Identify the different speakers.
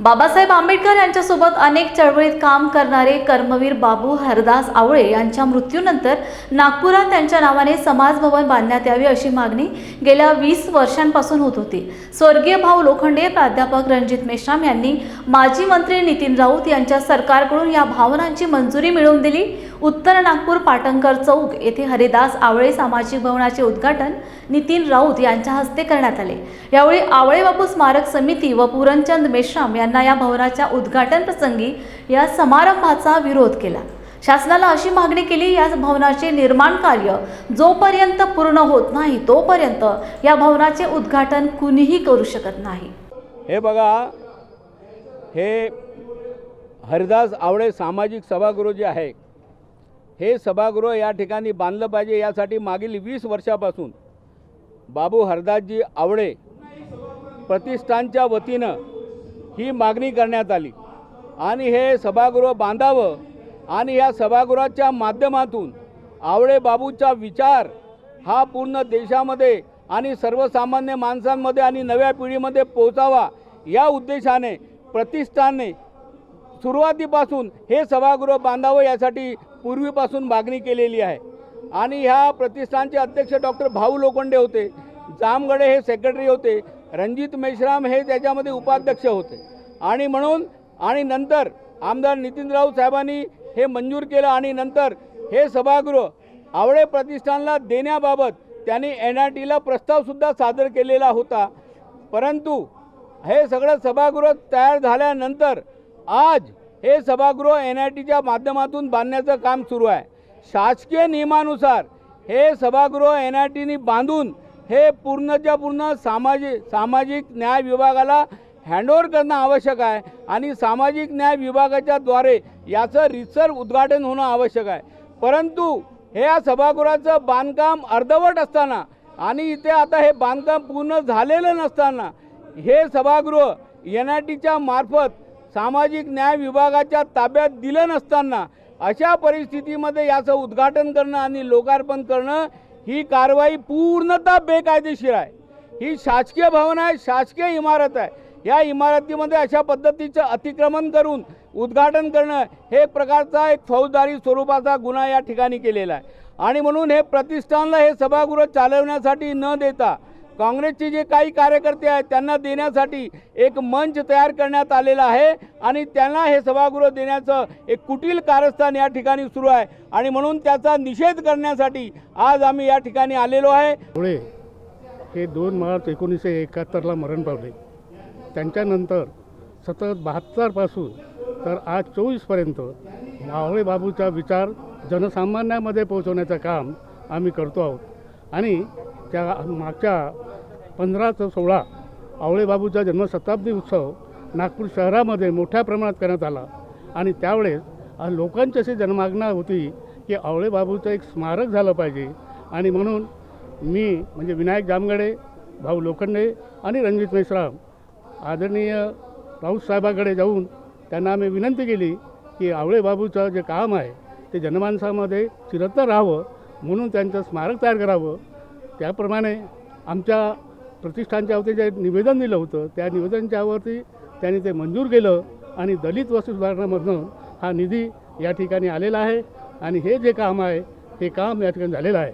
Speaker 1: बाबासाहेब आंबेडकर यांच्यासोबत अनेक चळवळीत काम करणारे कर्मवीर बाबू हरदास आवळे यांच्या मृत्यूनंतर नागपुरात त्यांच्या नावाने समाजभवन बांधण्यात यावे अशी मागणी गेल्या वीस वर्षांपासून होत होती. स्वर्गीय भाऊ लोखंडे प्राध्यापक रणजित मेश्राम यांनी माजी मंत्री नितीन राऊत यांच्या सरकारकडून या भावनांची मंजुरी मिळवून दिली. उत्तर नागपूर पाटणकर चौक येथे हरिदास आवळे सामाजिक भवनाचे उद्घाटन नितीन राऊत यांच्या हस्ते करण्यात आले. यावेळी आवळे बापू स्मारक समिती व पुरणचंद मेश्राम यांनी या भवनाच्या उद्घाटन प्रसंगी या समारंभाचा विरोध केला. शासनाला अशी मागणी केली या भवनाचे निर्माण कार्य जोपर्यंत पूर्ण होत नाही तोपर्यंत या भवनाचे उद्घाटन कुणीही करू शकत नाही.
Speaker 2: हे बघा हे हरिदास आवळे सामाजिक सभागृह जे आहे हे सभागृह या ठिकाणी बांधलं पाहिजे यासाठी मागील वीस वर्षापासून बाबू हरदासजी आवळे प्रतिष्ठानच्या वतीनं ही मागणी करण्यात आली. आणि हे सभागृह बांधावं आणि या सभागृहाच्या माध्यमातून आवळे बाबूचा विचार हा पूर्ण देशामध्ये आणि सर्वसामान्य माणसांमध्ये आणि नव्या पिढीमध्ये पोहोचावा या उद्देशाने प्रतिष्ठाने सुरुवातीपासून हे सभागृह बांधावं यासाठी पूर्वीपासून मागणी केलेली आहे. आणि ह्या प्रतिष्ठानचे अध्यक्ष डॉक्टर भाऊ लोखंडे होते. जामगडे हे सेक्रेटरी होते. रणजित मेश्राम हे त्याच्यामध्ये उपाध्यक्ष होते. आणि म्हणून आणि नंतर आमदार नितीन राऊत साहेबांनी हे मंजूर केलं आणि नंतर हे सभागृह आवळे प्रतिष्ठानला देण्याबाबत त्यांनी एन आर टीला प्रस्तावसुद्धा सादर केलेला होता. परंतु हे सगळं सभागृह तयार झाल्यानंतर आज हे सभागृह एन आय टीच्या माध्यमातून बांधण्याचं काम सुरू आहे. शासकीय नियमानुसार हे सभागृह एन आय टीनी बांधून हे पूर्णच्या पूर्ण सामाजिक सामाजिक न्याय विभागाला हँडओव्हर करणं आवश्यक आहे आणि सामाजिक न्याय विभागाच्या द्वारे याचं रिसर्च उद्घाटन होणं आवश्यक आहे. परंतु हे या सभागृहाचं बांधकाम अर्धवट असताना आणि इथे आता हे बांधकाम पूर्ण झालेलं नसताना हे सभागृह एन आय टीच्या मार्फत सामाजिक न्याय विभागाच्या ताब्यात दिलं नसताना अशा परिस्थितीमध्ये याचं उद्घाटन करणं आणि लोकार्पण करणं ही कारवाई पूर्णतः बेकायदेशीर आहे. ही शासकीय भवन आहे शासकीय इमारत आहे. या इमारतीमध्ये अशा पद्धतीचं अतिक्रमण करून उद्घाटन करणं हे एक प्रकारचा एक फौजदारी स्वरूपाचा गुन्हा या ठिकाणी केलेला आहे. आणि म्हणून हे प्रतिष्ठानला हे सभागृह चालवण्यासाठी न देता काँग्रेसचे जे काही कार्यकर्ते आहेत त्यांना देण्यासाठी एक मंच तयार करण्यात आलेला आहे आणि त्यांना हे सभागृह देण्याचं एक कुटील कारस्थान या ठिकाणी सुरू आहे. आणि म्हणून त्याचा निषेध करण्यासाठी आज आम्ही या ठिकाणी आलेलो आहे.
Speaker 3: पुढे हे दोन मार्च एकोणीसशे एकाहत्तरला मरण पावले. त्यांच्यानंतर सतत बहात्तरपासून तर आज चोवीसपर्यंत मावळे बाबूचा विचार जनसामान्यामध्ये पोहोचवण्याचं काम आम्ही करतो आहोत. आणि त्या मागच्या पंधरा ते सोळा आवळेबाबूचा जन्मशताब्दी उत्सव नागपूर शहरामध्ये मोठ्या प्रमाणात करण्यात आला. आणि त्यावेळेस लोकांची अशी जनमागणा होती की आवळेबाबूचं एक स्मारक झालं पाहिजे. आणि म्हणून मी म्हणजे विनायक जामगडे भाऊ लोखंडे आणि रणजित मेश्राम आदरणीय राऊत साहेबाकडे जाऊन त्यांना आम्ही विनंती केली की आवळेबाबूचं जे काम आहे ते जनमानसामध्ये चिरंतर राहावं म्हणून त्यांचं स्मारक तयार करावं. त्याप्रमाणे आमच्या प्रतिष्ठानच्या वतीने जे निवेदन दिलं होतं त्या निवेदनच्यावरती त्यांनी ते मंजूर केलं आणि दलित वस्तू सुधारणामधनं हा निधी या ठिकाणी आलेला आहे आणि हे जे काम आहे हे काम या ठिकाणी झालेलं आहे.